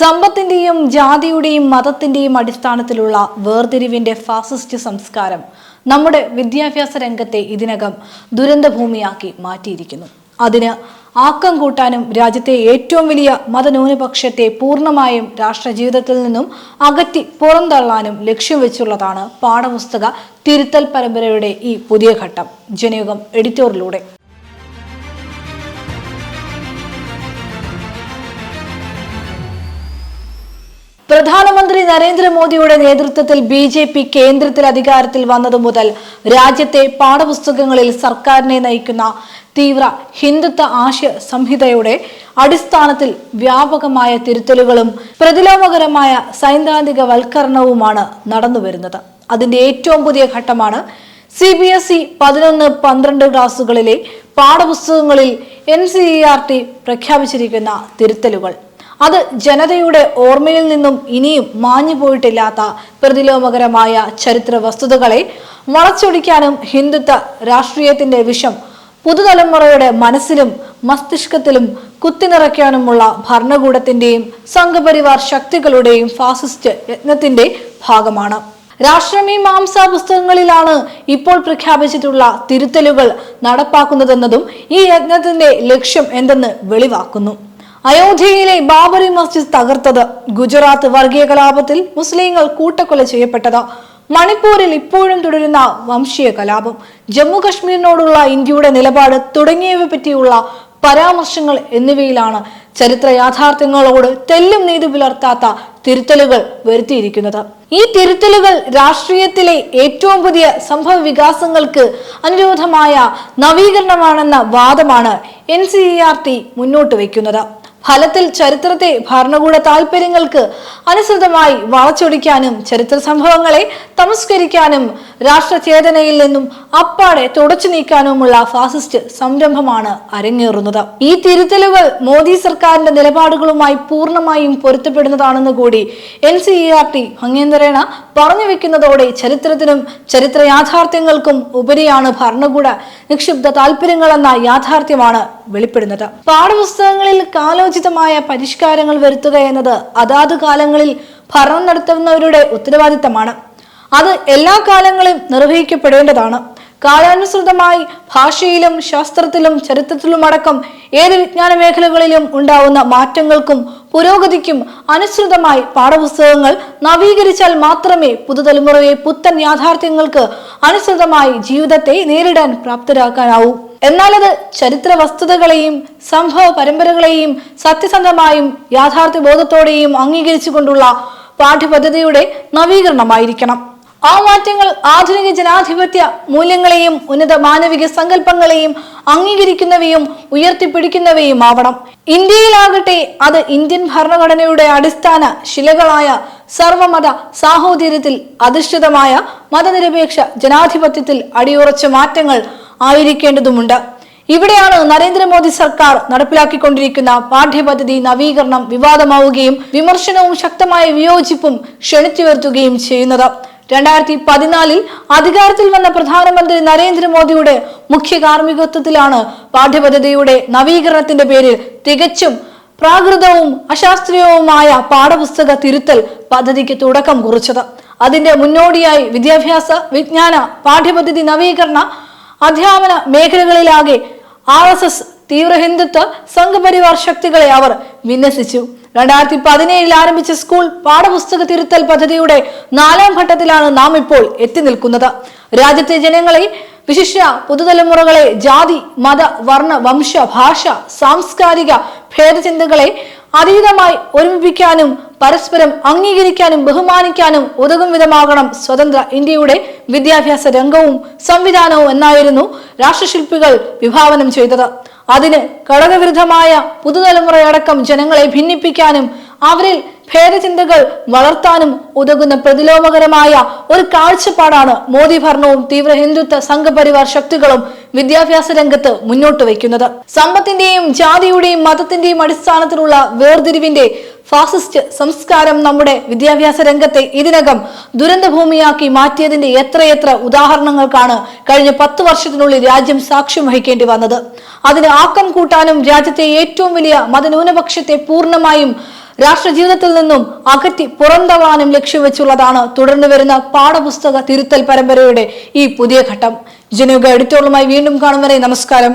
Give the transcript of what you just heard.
സമ്പത്തിന്റെയും ജാതിയുടെയും മതത്തിന്റെയും അടിസ്ഥാനത്തിലുള്ള വേർതിരിവിന്റെ ഫാസിസ്റ്റ് സംസ്കാരം നമ്മുടെ വിദ്യാഭ്യാസ രംഗത്തെ ഇതിനകം ദുരന്തഭൂമിയാക്കി മാറ്റിയിരിക്കുന്നു. അതിന് ആക്കം കൂട്ടാനും രാജ്യത്തെ ഏറ്റവും വലിയ മതന്യൂനപക്ഷത്തെ പൂർണമായും രാഷ്ട്ര ജീവിതത്തിൽ നിന്നും അകറ്റി പുറന്തള്ളാനും ലക്ഷ്യം വെച്ചുള്ളതാണ് പാഠപുസ്തക തിരുത്തൽ പരമ്പരയുടെ ഈ പുതിയ ഘട്ടം. ജനയുഗം എഡിറ്റോറിലൂടെ. പ്രധാനമന്ത്രി നരേന്ദ്രമോദിയുടെ നേതൃത്വത്തിൽ ബി ജെ പി കേന്ദ്രത്തിൽ അധികാരത്തിൽ വന്നതു മുതൽ രാജ്യത്തെ പാഠപുസ്തകങ്ങളിൽ സർക്കാരിനെ നയിക്കുന്ന തീവ്ര ഹിന്ദുത്വ ആശയ സംഹിതയുടെ അടിസ്ഥാനത്തിൽ വ്യാപകമായ തിരുത്തലുകളും പ്രതിലോമകരമായ സൈദ്ധാന്തിക വൽക്കരണവുമാണ് നടന്നുവരുന്നത്. അതിന്റെ ഏറ്റവും പുതിയ ഘട്ടമാണ് സി ബി എസ് ഇ പതിനൊന്ന് പന്ത്രണ്ട് ക്ലാസുകളിലെ പാഠപുസ്തകങ്ങളിൽ N C E R T പ്രഖ്യാപിച്ചിരിക്കുന്ന തിരുത്തലുകൾ. അത് ജനതയുടെ ഓർമ്മയിൽ നിന്നും ഇനിയും മാഞ്ഞു പോയിട്ടില്ലാത്ത പ്രതിലോമകരമായ ചരിത്ര വസ്തുതകളെ വളച്ചൊടിക്കാനും ഹിന്ദുത്വ രാഷ്ട്രീയത്തിന്റെ വിഷം പുതുതലമുറയുടെ മനസ്സിലും മസ്തിഷ്കത്തിലും കുത്തിനിറയ്ക്കാനുമുള്ള ഭരണകൂടത്തിന്റെയും സംഘപരിവാർ ശക്തികളുടെയും ഫാസിസ്റ്റ് യജ്ഞത്തിന്റെ ഭാഗമാണ്. രാഷ്ട്രമീമാംസ പുസ്തകങ്ങളിലാണ് ഇപ്പോൾ പ്രഖ്യാപിച്ചിട്ടുള്ള തിരുത്തലുകൾ നടപ്പാക്കുന്നതെന്നതും ഈ യജ്ഞത്തിന്റെ ലക്ഷ്യം എന്തെന്ന് വെളിവാക്കുന്നു. അയോധ്യയിലെ ബാബറി മസ്ജിദ് തകർത്തത്. ഗുജറാത്ത് വർഗീയ കലാപത്തിൽ മുസ്ലിങ്ങൾ കൂട്ടക്കൊല ചെയ്യപ്പെട്ടത്. മണിപ്പൂരിൽ ഇപ്പോഴും തുടരുന്ന വംശീയ കലാപം. ജമ്മു കശ്മീരിനോടുള്ള ഇന്ത്യയുടെ നിലപാട് തുടങ്ങിയവ പറ്റിയുള്ള പരാമർശങ്ങൾ എന്നിവയിലാണ് ചരിത്ര യാഥാർത്ഥ്യങ്ങളോട് തെല്ലും നീതി പുലർത്താത്ത തിരുത്തലുകൾ വരുത്തിയിരിക്കുന്നത്. ഈ തിരുത്തലുകൾ രാഷ്ട്രീയത്തിലെ ഏറ്റവും പുതിയ സംഭവ വികാസങ്ങൾക്ക് അനുരോധമായ നവീകരണമാണെന്ന വാദമാണ് N C E R T മുന്നോട്ട് വയ്ക്കുന്നത്. ഫലത്തിൽ ചരിത്രത്തെ ഭരണകൂട താല്പര്യങ്ങൾക്ക് അനുസൃതമായി വളച്ചൊടിക്കാനും ചരിത്ര സംഭവങ്ങളെ തമസ്കരിക്കാനും രാഷ്ട്രചേതനയിൽ നിന്നും അപ്പാടെ തുടച്ചു നീക്കാനുമുള്ള ഫാസിസ്റ്റ് സംരംഭമാണ് അരങ്ങേറുന്നത്. ഈ തിരുത്തലുകൾ മോദി സർക്കാരിന്റെ നിലപാടുകളുമായി പൂർണമായും പൊരുത്തപ്പെടുന്നതാണെന്ന് കൂടി N C E R T ഭംഗേന്ദ്രേണ പറഞ്ഞു വെക്കുന്നതോടെ ചരിത്രത്തിനും ചരിത്ര യാഥാർത്ഥ്യങ്ങൾക്കും ഉപരിയാണ് ഭരണകൂട നിക്ഷിപ്ത താല്പര്യങ്ങളെന്ന യാഥാർത്ഥ്യമാണ് വെളിപ്പെടുന്നത്. പാഠപുസ്തകങ്ങളിൽ കാലോചിതമായ പരിഷ്കാരങ്ങൾ വരുത്തുക എന്നത് അതാത് കാലങ്ങളിൽ ഭരണം നടത്തുന്നവരുടെ ഉത്തരവാദിത്തമാണ്. അത് എല്ലാ കാലങ്ങളിലും നിർവഹിക്കപ്പെടേണ്ടതാണ്. കാലാനുസൃതമായി ഭാഷയിലും ശാസ്ത്രത്തിലും ചരിത്രത്തിലുമടക്കം ഏത് വിജ്ഞാന മേഖലകളിലും ഉണ്ടാവുന്ന മാറ്റങ്ങൾക്കും പുരോഗതിക്കും അനുസൃതമായി പാഠപുസ്തകങ്ങൾ നവീകരിച്ചാൽ മാത്രമേ പുതുതലമുറയെ പുത്തൻ യാഥാർത്ഥ്യങ്ങൾക്ക് അനുസൃതമായി ജീവിതത്തെ നേരിടാൻ പ്രാപ്തരാക്കാനാവൂ. എന്നാൽ അത് ചരിത്ര വസ്തുതകളെയും സംഭവ പരമ്പരകളെയും സത്യസന്ധമായും യാഥാർത്ഥ്യ ബോധത്തോടെയും അംഗീകരിച്ചുകൊണ്ടുള്ള പാഠ്യപദ്ധതിയുടെ നവീകരണമായിരിക്കണം. ആ മാറ്റങ്ങൾ ആധുനിക ജനാധിപത്യ മൂല്യങ്ങളെയും ഉന്നത മാനവിക സങ്കല്പങ്ങളെയും അംഗീകരിക്കുന്നവയും ഉയർത്തിപ്പിടിക്കുന്നവയും ആവണം ഇന്ത്യയിലാകട്ടെ അത് ഇന്ത്യൻ ഭരണഘടനയുടെ അടിസ്ഥാന ശിലകളായ സർവമത സാഹോദര്യത്തിൽ അധിഷ്ഠിതമായ മതനിരപേക്ഷ ജനാധിപത്യത്തിൽ അടിയുറച്ച മാറ്റങ്ങൾ ആയിരിക്കേണ്ടതുമുണ്ട്. ഇവിടെയാണ് നരേന്ദ്രമോദി സർക്കാർ നടപ്പിലാക്കിക്കൊണ്ടിരിക്കുന്ന പാഠ്യപദ്ധതി നവീകരണം വിവാദമാവുകയും വിമർശനവും ശക്തമായ വിയോജിപ്പും ക്ഷണിച്ചു വരുത്തുകയും ചെയ്യുന്നത്. രണ്ടായിരത്തി പതിനാലിൽ അധികാരത്തിൽ വന്ന പ്രധാനമന്ത്രി നരേന്ദ്രമോദിയുടെ മുഖ്യ കാർമ്മികത്വത്തിലാണ് പാഠ്യപദ്ധതിയുടെ നവീകരണത്തിന്റെ പേരിൽ തികച്ചും പ്രാകൃതവും അശാസ്ത്രീയവുമായ പാഠപുസ്തക തിരുത്തൽ പദ്ധതിക്ക് തുടക്കം കുറിച്ചത്. അതിന്റെ മുന്നോടിയായി വിദ്യാഭ്യാസ വിജ്ഞാന പാഠ്യപദ്ധതി നവീകരണ അധ്യാപന മേഖലകളിലാകെ ആർ എസ് എസ് തീവ്ര ഹിന്ദുത്വ സംഘപരിവാർ ശക്തികളെ അവർ വിന്യസിച്ചു. രണ്ടായിരത്തി പതിനേഴിൽ ആരംഭിച്ച സ്കൂൾ പാഠപുസ്തക തിരുത്തൽ പദ്ധതിയുടെ നാലാം ഘട്ടത്തിലാണ് നാം ഇപ്പോൾ എത്തി നിൽക്കുന്നത്. രാജ്യത്തെ ജനങ്ങളെ വിശിഷ്ട പുതുതലമുറകളെ ജാതി മത വർണ വംശ ഭാഷ സാംസ്കാരിക ഭേദചിന്തകളെ അതീതമായി ഒരുമിപ്പിക്കാനും പരസ്പരം അംഗീകരിക്കാനും ബഹുമാനിക്കാനും ഉതകും വിധമാകണം സ്വതന്ത്ര ഇന്ത്യയുടെ വിദ്യാഭ്യാസ രംഗവും സംവിധാനവും എന്നായിരുന്നു രാഷ്ട്രശില്പികൾ വിഭാവനം ചെയ്തത്. അതിന് ഘടകവിരുദ്ധമായ പുതുതലമുറയടക്കം ജനങ്ങളെ ഭിന്നിപ്പിക്കാനും അവരിൽ ഭേദചിന്തകൾ വളർത്താനും ഉതകുന്ന പ്രതിലോമകരമായ ഒരു കാഴ്ചപ്പാടാണ് മോദി ഭരണവും തീവ്ര ഹിന്ദുത്വ സംഘപരിവാർ ശക്തികളും വിദ്യാഭ്യാസ രംഗത്ത് മുന്നോട്ട് വയ്ക്കുന്നത്. സമ്പത്തിന്റെയും ജാതിയുടെയും മതത്തിന്റെയും അടിസ്ഥാനത്തിലുള്ള വേർതിരിവിന്റെ ഫാസിസ്റ്റ് സംസ്കാരം നമ്മുടെ വിദ്യാഭ്യാസ രംഗത്തെ ഇതിനകം ദുരന്തഭൂമിയാക്കി മാറ്റിയതിന്റെ എത്രയെത്ര ഉദാഹരണങ്ങൾക്കാണ് കഴിഞ്ഞ പത്ത് വർഷത്തിനുള്ളിൽ രാജ്യം സാക്ഷ്യം വഹിക്കേണ്ടി വന്നത്. അതിന് ആക്കം കൂട്ടാനും രാജ്യത്തെ ഏറ്റവും വലിയ മതന്യൂനപക്ഷത്തെ പൂർണമായും രാഷ്ട്ര ജീവിതത്തിൽ നിന്നും അകറ്റി പുറന്തള്ളാനും ലക്ഷ്യം വെച്ചുള്ളതാണ് തുടർന്ന് വരുന്ന പാഠപുസ്തക തിരുത്തൽ പരമ്പരയുടെ ഈ പുതിയ ഘട്ടം. ജനുക എഡിറ്റോറുമായി വീണ്ടും കാണും വരെ. നമസ്കാരം.